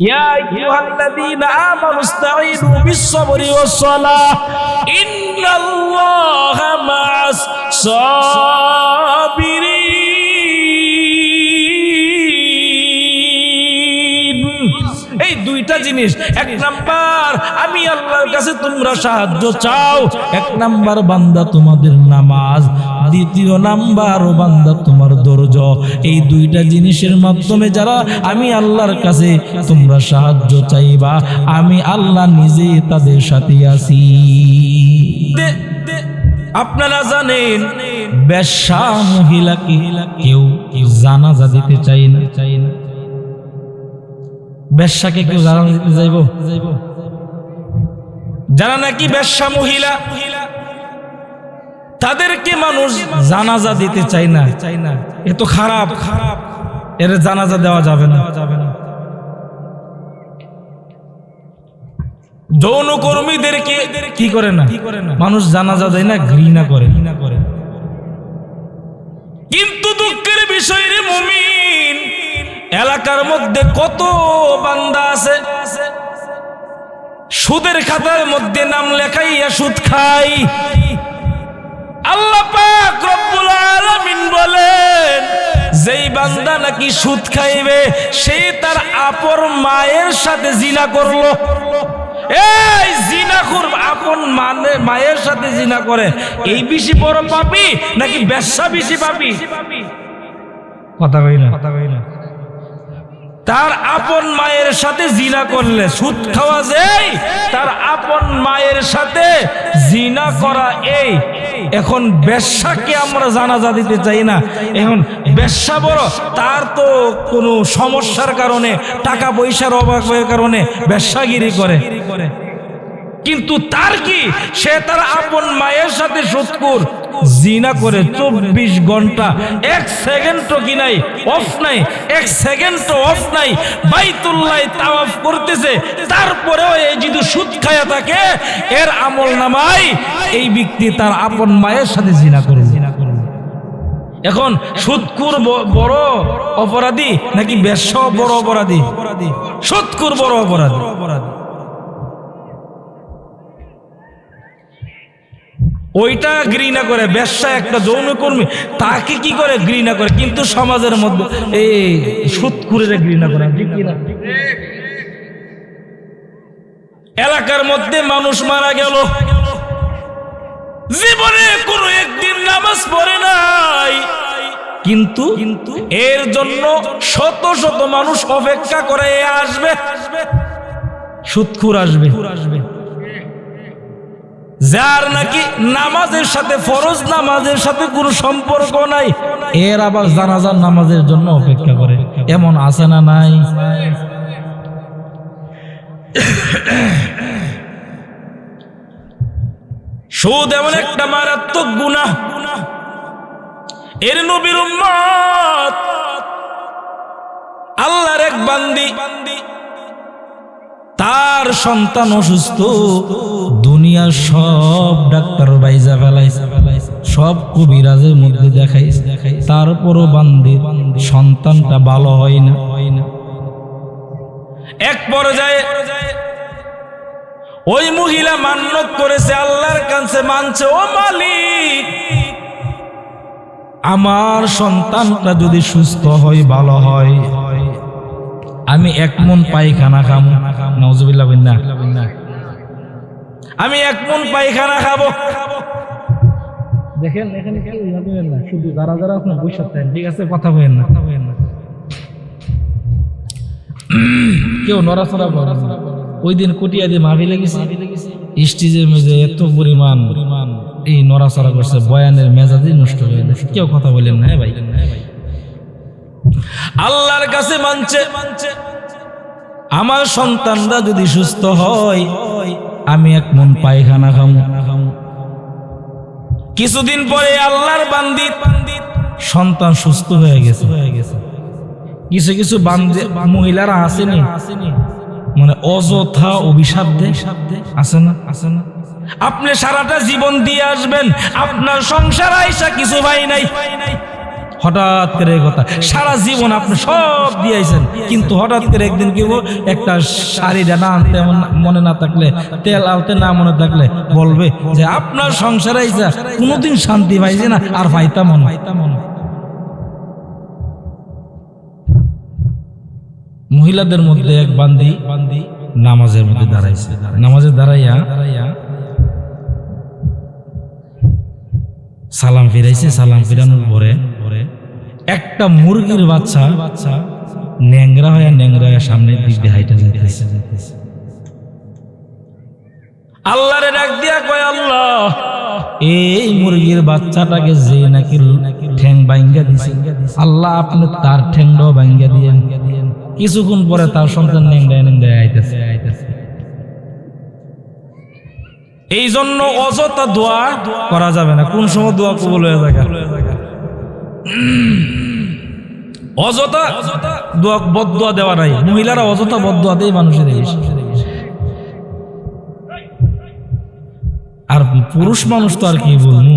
يا أيها الذين آمنوا استعينوا بالصبر والصلاة إن الله مع الصابرين এই দুইটা জিনিস এক নাম্বার আমি আল্লাহর কাছে তোমরা সাহায্য চাও এক নাম্বার বান্দা তোমাদের নামাজ দ্বিতীয় নাম্বার ও বান্দা, তোমার ধৈর্য। এই দুইটা জিনিসের মাধ্যমে যারা আমি আল্লাহর কাছে তোমরা সাহায্য চাইবা, আমি আল্লাহ নিজে তাদের সাথে আছি। আপনারা জানেন বেশ্যা মহিলাকে কেউ কেউ জানাজা দিতে চাই না। চাই না বেশ্যাকে কেউ জানাজা দিতে যাইব যারা নাকি বেশ্যা মহিলা তাদেরকে মানুষ জানাজা দিতে চায় না। চাই না এ তো খারাপ। খারাপ এর জানাজা দেওয়া যাবে না। যাবে না যৌন কর্মীদেরকে কি করে না? কি করে না মানুষ জানাজা দেয় না, ঘৃণা করে। ঘৃণা করে কিন্তু দুঃখের বিষয় রে মুমিন, এলাকার মধ্যে কত বান্দা আছে। সুদের খাতার মধ্যে নাম লেখাইয়া সুদ খাই আল্লাহ পাক রব্বুল আলামিন বলেন যেই বান্দা নাকি সুদ খাইবে সে তার আপর মায়ের সাথে জিনা করল। এই জিনা করব আপন মানে মায়ের সাথে জিনা করে। এই বেশি বড় পাপি নাকি ব্যবসা বেশি পাপি? কথা কই না। কথা কই না। তার আপন মায়ের সাথে জিনা করলে সুদ খাওয়া যায় তার আপন মায়ের সাথে জিনা করা এই। এখন বেশ্যাকে আমরা জানাজা দিতে চাই না। এখন বেশ্যা বড়, তার তো কোনো সমস্যার কারণে, টাকা পয়সার অভাবের কারণে বেশ্যাগিরি করে। কিন্তু তার কি? সে তার আপন মায়ের সাথে সুৎকুর জিনা করে চব্বিশ ঘণ্টা, এক সেকেন্ডও কি নাই অফ নাই, এক সেকেন্ডও অফ নাই, বাইতুল্লাহ তাওয়াফ করতেছে, তারপরেও এই যদি সুদ খায়া থাকে, এর আমল নামাই এই ব্যক্তি তার আপন মায়ের সাথে জিনা করে জিনা করবে। এখন সুৎকুর বড় অপরাধী নাকি বেশ বড় অপরাধী? সুৎকুর বড় অপরাধী অপরাধী। ওইটা ঘৃণা করে ব্যবসা একটা যৌনকর্মী তাকে কি করে ঘৃণা করে? কিন্তু সমাজের মধ্যে এই সুৎকুরের ঘৃণা করে এলাকার মধ্যে মানুষ মারা গেল। জীবনে কোনো একদিন নামাজ পড়ে নাই। কিন্তু কিন্তু এর জন্য শত শত মানুষ অপেক্ষা করে, এ আসবে, সুৎখুর আসবে আসবে। যার নাকি নামাজের সাথে ফরজ, নামাজের সাথে কোনো সম্পর্ক নাই। এর আবার জানাজার নামাজের জন্য অপেক্ষা করে। এমন আছে না নাই? সুদ এমন একটা মারাত্মক গুণা এর নবীর আল্লাহর এক বান্দি তার সন্তান অসুস্থ, দুনিয়ার সব ডাক্তার বাইজা ফেলাইছে। সব কবিরাজের মধ্যে দেখাই দেখাই তারপরও বান্দি, সন্তানটা ভালো না হয় না। এক পর্যায়ে ওই মহিলা মান্যত করেছে, আল্লাহর কাছে মানছে, ও মালিক, আমার সন্তানটা যদি সুস্থ হয়, ভালো হয়। আমি এক মন পায়খানা খাব নজবিল্লা বিন্না আমি এক মন পায়খানা খাব। দেখেন এখানে কেউ ইয়া না। শুধু যারা যারা আপনার বসে থাকেন, ঠিক আছে? কথা বলেন না। কথা বলেন না কেউ নড়াচড়া করে। ওই দিন কুটিয়া দিয়ে মাভি লেগেছে স্টেজের মেজে এত পরিমাণ পরিমাণ এই নড়াচড়া করছে, বয়ানের মেজাজই নষ্ট হয়ে কেউ কথা বলেন না হ্যাঁ ভাই? আল্লাহর কাছে মানছে মানছে আমার সন্তানরা যদি সুস্থ হয়, আমি এক মন পায়খানা খামু। কিছুদিন পরে আল্লাহর বান্দি সন্তান সুস্থ হয়ে গেছে। হয়ে গেছে কিছু কিছু বান্দে মহিলারা আসেনি। মানে অযথা অভিশাপ দেয় আছে না? আছে না আপনি সারাটা জীবন দিয়ে আসবেন, আপনার সংসার আইসা কিছু ভাই নাই। হঠাৎ করে কথা। সারা জীবন আপনি সব দিয়েছেন, কিন্তু হঠাৎ করে একদিন কি একটা শাড়িটা না আনতে মনে না থাকলে, তেল আনতে না মনে থাকলে বলবে যে, আপনার সংসারে আইসা কোনোদিন শান্তি পাইছে না, আর মনে পাইতাম মনে মহিলাদের মধ্যে এক বান্দি বান্দি নামাজের মধ্যে দাঁড়াইছে। নামাজের দাঁড়াইয়া সালাম ফিরাইছে, সালাম ফিরানোর পরে একটা মুরগির বাচ্চা বাচ্চা ন্যাংরা হয়ে ন্যাংরা হয়ে সামনের দিক দিয়ে হাইটা যাইতেছে। আল্লাহরে ডাক দিয়া কয়, আল্লাহ, এই মুরগির বাচ্চাটাকে যে নাকি ঠ্যাং বাইঙ্গা দিছে। আল্লাহ, আপনি তার ঠ্যাংটাও বাইঙ্গা দিয়েন। কিছুক্ষণ পরে তার সন্তান ন্যাংরায় ন্যাংরায় আইতেছে আইতেছে। এই জন্য অযথা দোয়া করা যাবে না। কোন সময় দোয়া কবুল হয়ে থাকে অযথা দোয়া বদুয়া দেওয়া নাই। মহিলারা অযথা বদুয়া দেয় মানুষের আর পুরুষ মানুষ তো আর কি বলব?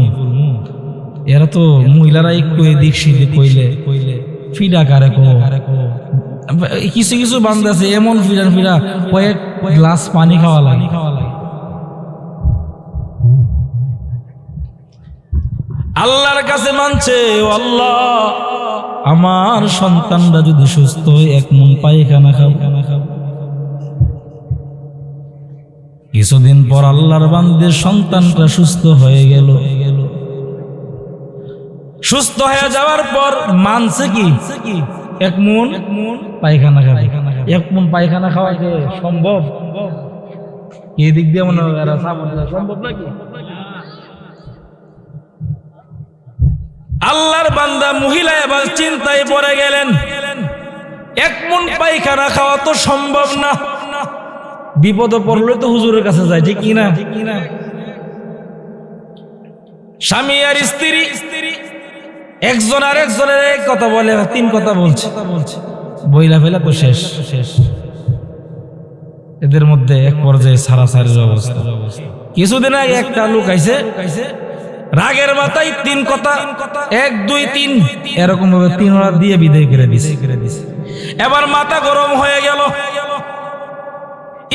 এরা তো মহিলারা একটু এদিক সেদিক কইলে কইলে ফিডা কারে কো। কিছু কিছু বান্ধ আছে, এমন ফিরা ফিরা কয়েক গ্লাস পানি খাওয়া লাগে খাওয়া লাগে। আল্লাহর কাছে মানছে আল্লাহ, আমার সন্তানরা যদি সুস্থ হয়, এক মন পায়খানা খাও। কিছুদিন পর আল্লাহর বান্দের সন্তানটা সুস্থ হয়ে গেল। সুস্থ হয়ে যাওয়ার পর মানছে কি? এক মন পায়খানা খাবে। এক মন পায়খানা খাওয়া সম্ভব? এদিক দিয়ে মনে হয় সম্ভব নাকি? আল্লাহর বান্দা মহিলা এবার চিন্তায় পড়ে গেলেন, এক মন পায়খানা খাওয়া তো সম্ভব না। বিপদে পড়লে তো হুজুরের কাছে যায়, ঠিক কিনা? স্বামী আর স্ত্রী, একজন আর একজনের এক কথা বলে, তিন কথা বলছে। বইলা ফেলা তো শেষ। শেষ এদের মধ্যে এক পর্যায়ে সারা সারির অবস্থা। কিছুদিন আগে একটা লোক আইছে রাগের মাথায় তিন কথা এক দুই তিন। এরকম ভাবে তিন ওরা দিয়ে বিদায় করে দিছে। এবার মাথা গরম হয়ে গেল।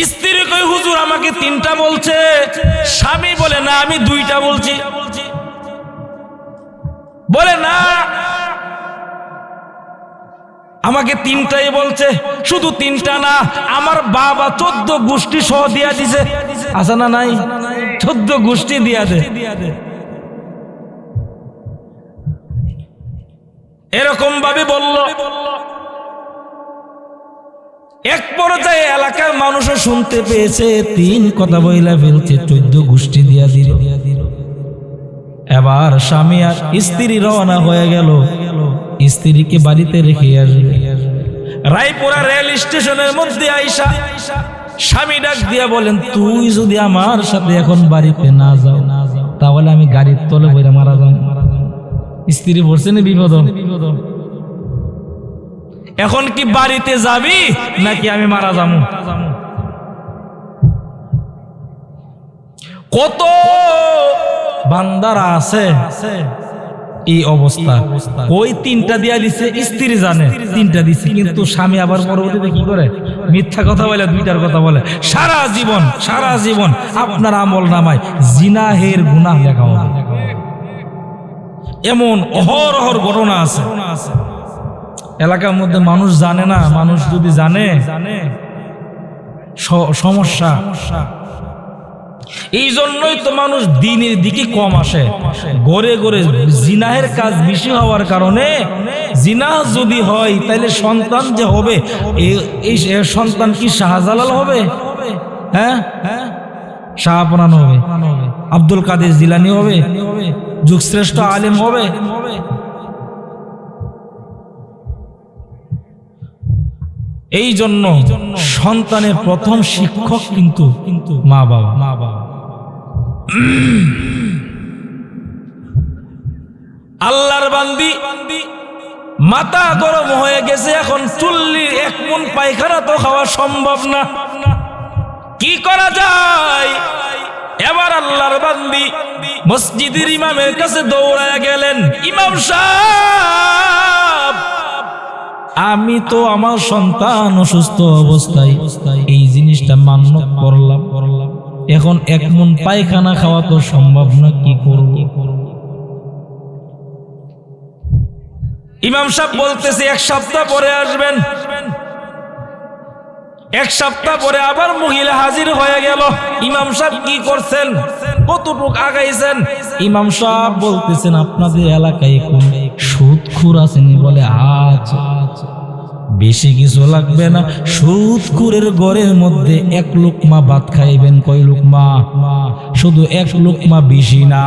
স্ত্রী কই হুজুর আমাকে তিনটা বলছে। স্বামী বলে না আমি দুইটা বলছি। বলে না আমাকে তিনটাই বলছে। শুধু তিনটা না আমার বাবা চোদ্দ গোষ্ঠী সহ দিয়া দিছে। আছে না নাই? চোদ্দ গোষ্ঠী দিয়া দে। এরকম ভাবে বলল, এক পর্যায়ে এলাকার মানুষও শুনতে পেয়েছে, তিন কথা বইলা ফেলছে, চোদ্দ গোষ্ঠী দিয়া দিল। এবার স্বামী আর স্ত্রী রওনা হয়ে গেল। স্ত্রীকে বাড়িতে রেখে আসবে। রায়পুরা রেল স্টেশনের মধ্যে আইসা স্বামী ডাক দিয়া বলেন, তুই যদি আমার সাথে এখন বাড়িতে না যাও, তাহলে আমি গাড়ির তলে বইরা মারা যাও স্ত্রী পড়ছে না বিপদ? বিপদ এখন কি বাড়িতে যাবি নাকি আমি মারা যাব? কত বান্দারা আছে এই অবস্থা। ওই তিনটা দিয়া দিছে স্ত্রী জানে তিনটা দিছে কিন্তু স্বামী আবার পরবর্তীতে কি করে? মিথ্যা কথা বলে দুইটার কথা বলে। সারা জীবন সারা জীবন আপনার আমল নামায় জিনাহের গুনাহ লেখা হবে। এমন অহরহর ঘটনা আছে। এলাকার মধ্যে মানুষ জানে না, মানুষ যদি জানে সমস্যা। এই জন্যই তো মানুষ দিনের দিকে কম আসে। গড়ে গড়ে জিনাহের কাজ বেশি হওয়ার কারণে জিনা যদি হয়, তাহলে সন্তান যে হবে এই সন্তান কি শাহজালাল হবে? হ্যাঁ হ্যাঁ? শাহপনান হবে আব্দুল কাদের জিলানি হবে, যুগশ্রেষ্ঠ আলেম হবে। এই জন্য সন্তানের প্রথম শিক্ষক কিন্তু কিন্তু মা বাবা। মা বাবা আল্লাহর বান্দি, মাথা গরম হয়ে গেছে, এখন চুল্লি এক মন পায়খানা তো খাওয়া সম্ভব না। কি করা যায়? এবার আল্লাহর বান্দি মসজিদের ইমামের কাছে দৌড়ায় গেলেন, ইমাম সাহেব, আমি তো আমার সন্তান অসুস্থ অবস্থায়, এই জিনিসটা মান্য করলাম। এখন এক মন পায়খানা খাওয়া তো সম্ভব না, কি করব? ইমাম সাহেব বলতেছে, এক সপ্তাহ পরে আসবেন। এক সপ্তাহ পরে আবার মহিলা হাজির হয়ে গেল। ইমাম সাহেব কি করছেন? কতটুক আগাইছেন? ইমাম সাহেব বলতেছেন, আপনাদের এলাকায় কোন সুদখুর আছেনি বলে আচ্ছা বেশি কিছু লাগবে না। সুদকুরের গড়ের মধ্যে এক লোকমা ভাত খাইবেন। কয় লোকমা? শুধু এক লোকমা বেশি না।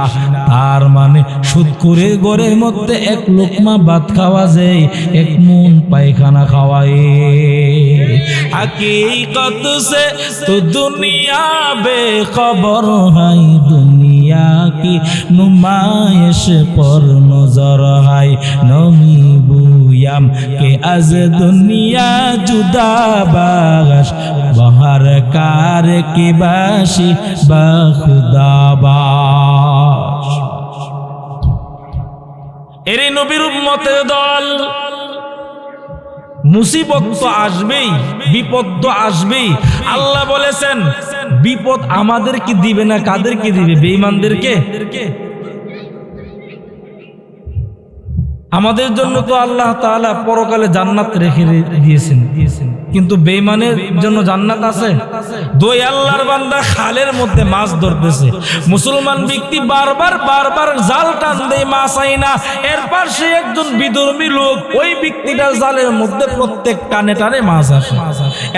তার মানে সুদকুরের গড়ের মধ্যে এক লোকমা ভাত খাওয়া যায়, এক মন পায়খানা খাওয়ায়। হাকিকত সে তো দুনিয়া বে খবর হাই দুনিয়া কি নুমায়েশ পর নজর হাই নমিবু দিয়াম কে আজ দুনিয়া জুদা বাস বহার কার কি বাসি বা খুদাবাস। এর নবীর উম্মতের দল, মুসিবত তো আসবেই, বিপদ তো আসবেই। আল্লাহ বলেছেন, বিপদ আমাদের কি দিবে না কাদের কি দিবে? বেঈমানদেরকে? আমাদের জন্য তো আল্লাহ তাআলা পরকালে জান্নাত রেখে দিয়েছেন। কিন্তু বেঈমানের জন্য জান্নাত আছে? দুই আল্লাহর বান্দা খালের মধ্যে মাছ ধরতেছে। মুসলমান ব্যক্তি বারবার বারবার জাল টান দেয়, মাছ আই না। এরপর সে একজন বিধর্মী লোক, ওই ব্যক্তিটার জালের মধ্যে প্রত্যেক টানে টানে মাছ আসে।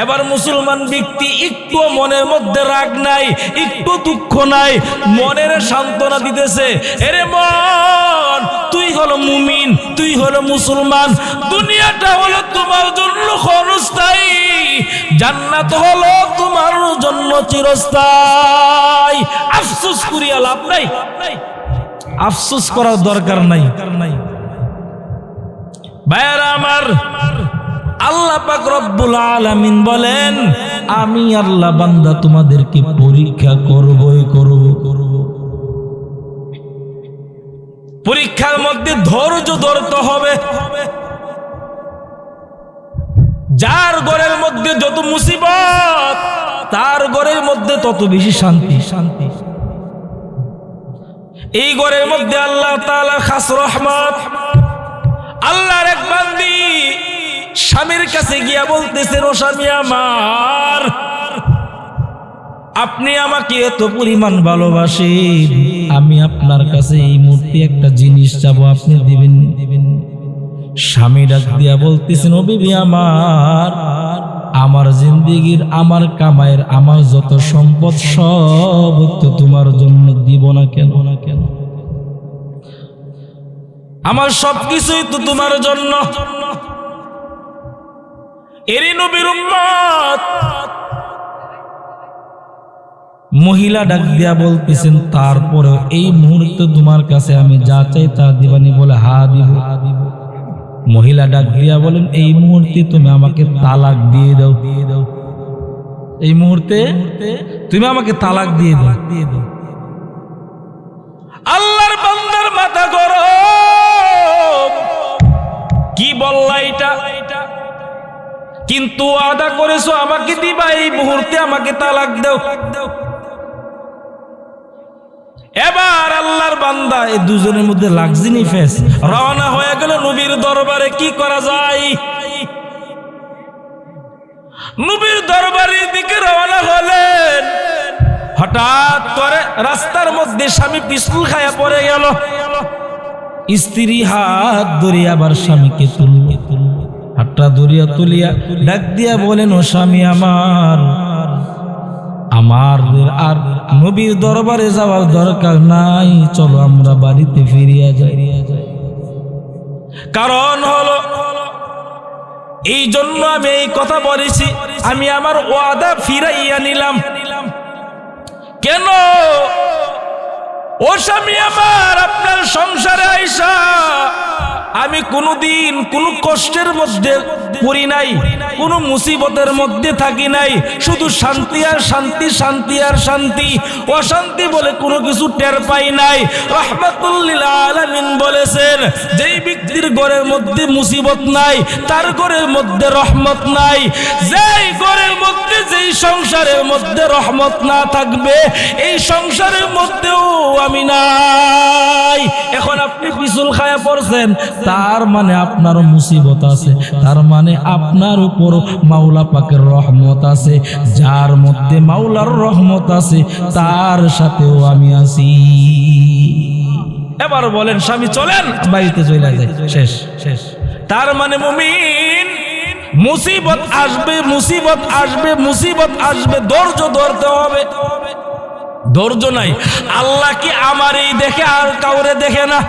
এবার মুসলমান ব্যক্তি একটু মনের মধ্যে রাগ নাই, একটু দুঃখ নাই, মনের সান্ত্বনা দিতেছে, এরে মন, তুই হলো মুমিন তুই হলো মুসলমান, দুনিয়াটা হলো তোমার জন্য ক্ষণস্থায়ী, জান্নাত হলো তোমার জন্য চিরস্থায়ী। আফসোস করিয়া লাভ নাই। আফসোস করার দরকার নাই। ভাইয়ারা আমার, আল্লাহ পাক রব্বুল আলামিন বলেন, আমি আল্লাহ বান্দা তোমাদেরকে পরীক্ষা করবই করব করব পরীক্ষার মধ্যে ধৈর্য ধরতে হবে। যার ঘরের মধ্যে যত মুসিবত, তার ঘরের মধ্যে তত বেশি শান্তি। শান্তি এই ঘরের মধ্যে আল্লাহ তাআলা খাস রহমত। আল্লাহর এক বান্দি স্বামীর কাছে গিয়া বলতেছেন ও স্বামী আমার, আপনি আমাকে এত পরিমাণ ভালোবাসেন। আমি আপনার কাছে এই মুহূর্তে একটা জিনিস চাবো, আপনি দিবেন। স্বামী ডাক দিয়া বলতেছেন ও বিবি আমার আমার জিন্দিগির, আমার কামায়ের আমার যত সম্পদ সব তো তোমার জন্য দিব না কেন? না কেন আমার সবকিছুই তো তোমার জন্য। এরি নবীর উম্মত। মহিলা ডাক দিয়া বলতেছেন তারপরে এই মুহূর্তে তোমার কাছে আমি যা চাই তা দিবানি বলে হা দিব। মহিলা ডাক দিয়া বলেন, এই মুহূর্তে তুমি আমাকে তালাক দিয়ে দাও। দিয়ে দাও এই মুহূর্তে তুমি আমাকে তালাক দিয়ে দাও। দিয়ে দাও আল্লাহর বান্দার মাথা গরম। কি বললা এটা? কিন্তু আদা করেছ আমাকে দিবা, এই মুহূর্তে আমাকে তালাক দাও। এবার আল্লাহর বান্দা এই দুজনের মধ্যে লাগজিনি ফেস রওনা হয়ে গেল নবীর দরবারে, কি করা যায়? নবীর দরবারের দিকে রওনা হলেন। হঠাৎ করে রাস্তার মধ্যে স্বামী পিস্তুল খায়া পড়ে গেল। স্ত্রী হাত ধরে আবার স্বামীকে তুলল। হাতটা ধরিয়া তুলিয়া ডাক দিয়া বলেন, ও স্বামী আমার আমার আর নবীর দরবারে যাওয়ার দরকার নাই। চলো আমরা বাড়িতে ফিরিয়া যাই। কারণ হলো, এই জন্য আমি এই কথা বলেছি, আমি আমার ওয়াদা ফিরাইয়া নিলাম। কেন? ও স্বামী আমার, আপনার সংসারে আইসা আমি কোনোদিন কোনো কষ্টের মধ্যে পড়ি নাই, কোনো মুসিবতের মধ্যে থাকি নাই। শুধু শান্তি আর শান্তি শান্তি আর শান্তি। অশান্তি বলে কোনো কিছু টের পাই নাই। রহমাতুল্লিল বলেছেন, যেই ব্যক্তির ঘরের মধ্যে মুসিবত নাই, তার ঘরের মধ্যে রহমত নাই। যেই ঘরের মধ্যে, যেই সংসারের মধ্যে রহমত না থাকবে, এই সংসারের মধ্যেও আমি নাই। এখন আপনি পিছুল খায়া পড়ছেন, তার মানে আপনার মুসিবত আছে, তার মানে আপনার উপর মাওলা পাকের রহমত আছে, যার মধ্যে মাওলার রহমত আছে, তার সাথেও আমি আছি। এবার বলেন, স্বামী, চলেন, বাড়িতে চলে যায় শেষ শেষ। তার মানে মুমিন, মুসিবত আসবে মুসিবত আসবে মুসিবত আসবে, ধৈর্য ধরতে হবে। ধৈর্য নাই। আল্লাহ কি আমার এই দেখে আর কাউরে দেখে না?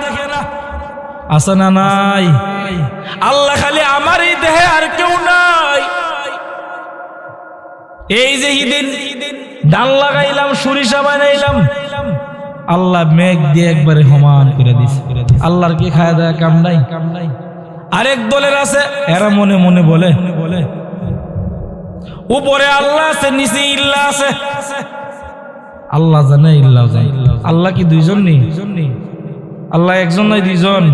আছে না নাই? আল্লাহ খালি আমার এই দেহে আর কেউ নাই। এই যে ঈদিন ডাল লাগাইলাম, সরিষা বানাইলাম, আল্লাহ মেঘ দিয়ে একবারে সমান করে দিছে। আল্লাহর কি খায় দেয় কাম নাই? কাম নাই আরেক দলের আছে, এরা মনে মনে বলে বলে উপরে আল্লাহ আছে, নিচে ইল্লা আছে। আল্লাহ জানে ইল্লাহ জানে আল্লাহ কি দুইজন নেই? আল্লাহ একজন নয়, দুইজন।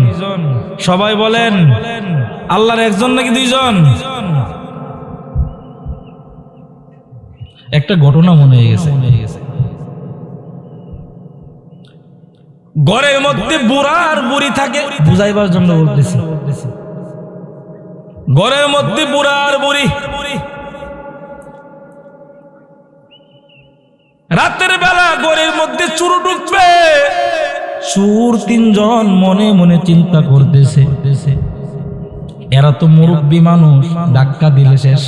সবাই বলেন, আল্লাহর একজন নাকি দুইজন? একটা ঘটনা মনে হয়ে গেছে। ঘরের মধ্যে বুড়া আর বুড়ি থাকে, বুঝাইবার জন্য বলতেছি। ঘরের মধ্যে বুড়া আর বুড়ি। রাতের বেলা ঘরের মধ্যে চুরু ঢুকবে। চুর তিনজন মনে মনে চিন্তা করতেছে। এরা তো মুরব্বী মানুষ ডাক্কা দিলে শেষ।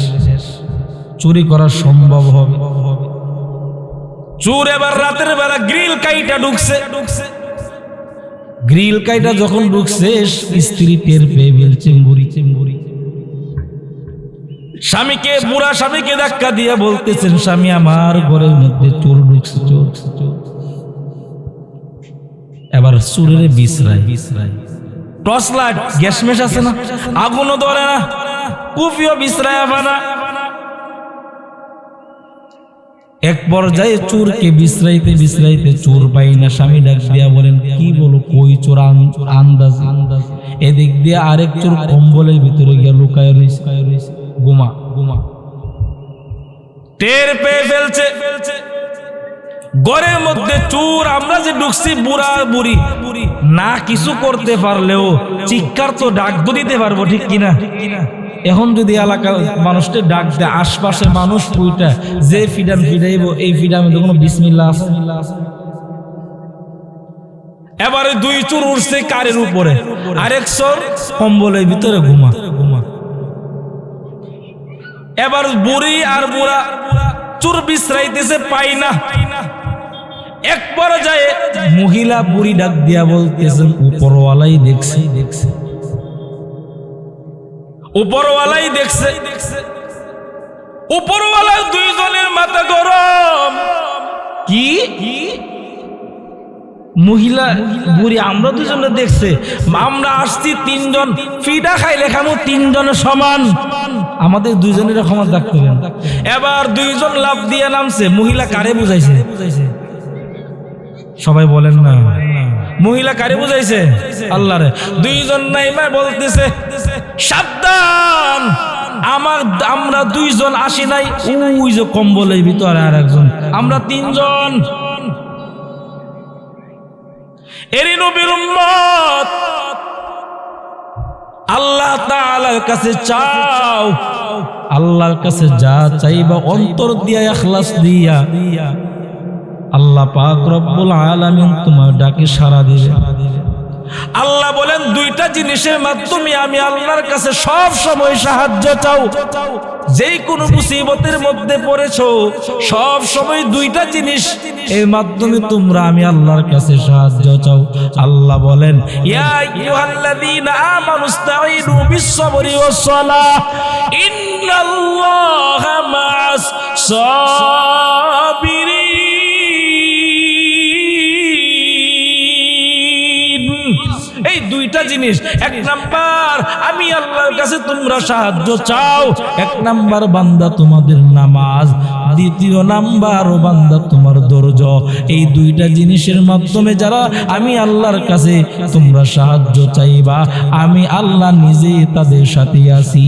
চুরি করা সম্ভব হবে। চুর এবার রাতের বেলা গ্রিল কাইটা ঢুকছে। ঢুকছে গ্রিল কাইটা যখন ঢুকছে, স্ত্রী টের পেয়ে বেলছে বুড়ি চেম্বুরি স্বামীকে, বুড়া স্বামীকে ধাক্কা দিয়ে বলতেছেন, স্বামী, আমার ঘরের মধ্যে চোর ঢুকছে চোর চোর। এবার বিশ্রায় বিশ্রায়। টর্চ লাইট, গ্যাস মেশ আছে না? আগুনও ধরে না। কুফিও বিশ্রায় না। এক পর্যায়ে চোরকে বিশ্রাইতে বিশ্রাইতে চোর পাই না। স্বামী ডাক দিয়া বলেন, কি বলো, কই চোর? আন- আন্দাজ। আন্দাজ এদিক দিয়ে আরেক চোর কম্বলের ভিতরে গিয়ে লুকায় রয়েছে গুমা গুমা টের পেয়ে ফেলছে ফেলছে। ঘরের মধ্যে চুর, আমরা যে ঢুকছি বুড়া বুড়ি, না কিছু করতে পারলেও চিৎকার তো ডাক তো দিতে পারব, ঠিক কিনা? এখন যদি এলাকার মানুষকে ডাক দেয় আশপাশে মানুষ পুইটা, যে ফিডাম ফিডাইব, এই ফিডামে তো কোনো বিসমিল্লা আছে? এবারে দুই চুর উঠছে কারের উপরে, আরেক চোর কম্বলের ভিতরে ঘুমা এবার বুড়ি আর বুড়া, চুর বিশ্রাইতেছে পাই না। এক পর্যায়ে মহিলা বুড়ি ডাক দিয়া বলতেছেন উপরওয়ালাই দেখছে। দেখছে উপরওয়ালাই দেখছে। উপরওয়ালা দুইজনের মাথা গরম। কি? মহিলা বুড়ি আমরা দুজনে দেখছে। আমরা আসছি তিনজন ফিডা খাই লেখানো তিনজনের সমান। আমাদের দুইজনের ক্ষমা এবার দুইজন লাভ দিয়ে নামছে। মহিলা কারে বুঝাইছে বুঝাইছে? সবাই বলেন না। মহিলা কারে বুঝাইছে? আল্লাহরে। দুইজন নাইমা বলতেছে, সাবধান! আমার, আমরা দুইজন আসি নাই। ওই যে কম্বলের ভিতরে আর একজন আমরা তিনজন। এরি নবীর উম্মত। আল্লাহ তাআলার কাছে চাও। আল্লাহর কাছে যা চাইবা অন্তর দিয়া, ইখলাস দিয়া। আল্লাহ পাক রব্বুল আলামিন তোমার ডাকে সাড়া দিবে। আল্লাহ বলেন, দুইটা জিনিসের মাধ্যমে আমি আল্লাহর কাছে সব সময় সাহায্য চাও। যেই কোনো মুসিবতের মধ্যে পড়েছো, সব সময় দুইটা জিনিস এর মাধ্যমে তোমরা আমি আল্লাহর কাছে সাহায্য চাও। আল্লাহ বলেন, ইয়া আইয়ুহাল্লাযীনা আমানুস্তাঈনু বিস-সাবরি ওয়াস-সালাহ ইন্নাল্লাহা মা'আস জিনিস, এক নাম্বার, আমি আল্লাহর কাছে তোমরা সাহায্য চাও। এক নাম্বার বান্দা তোমাদের নামাজ, দ্বিতীয় নাম্বার ও বান্দা তোমার ধৈর্য। এই দুইটা জিনিসের মাধ্যমে যারা আমি আল্লাহর কাছে তোমরা সাহায্য চাইবা, আমি আল্লাহ নিজে তাদের সাথে আছি।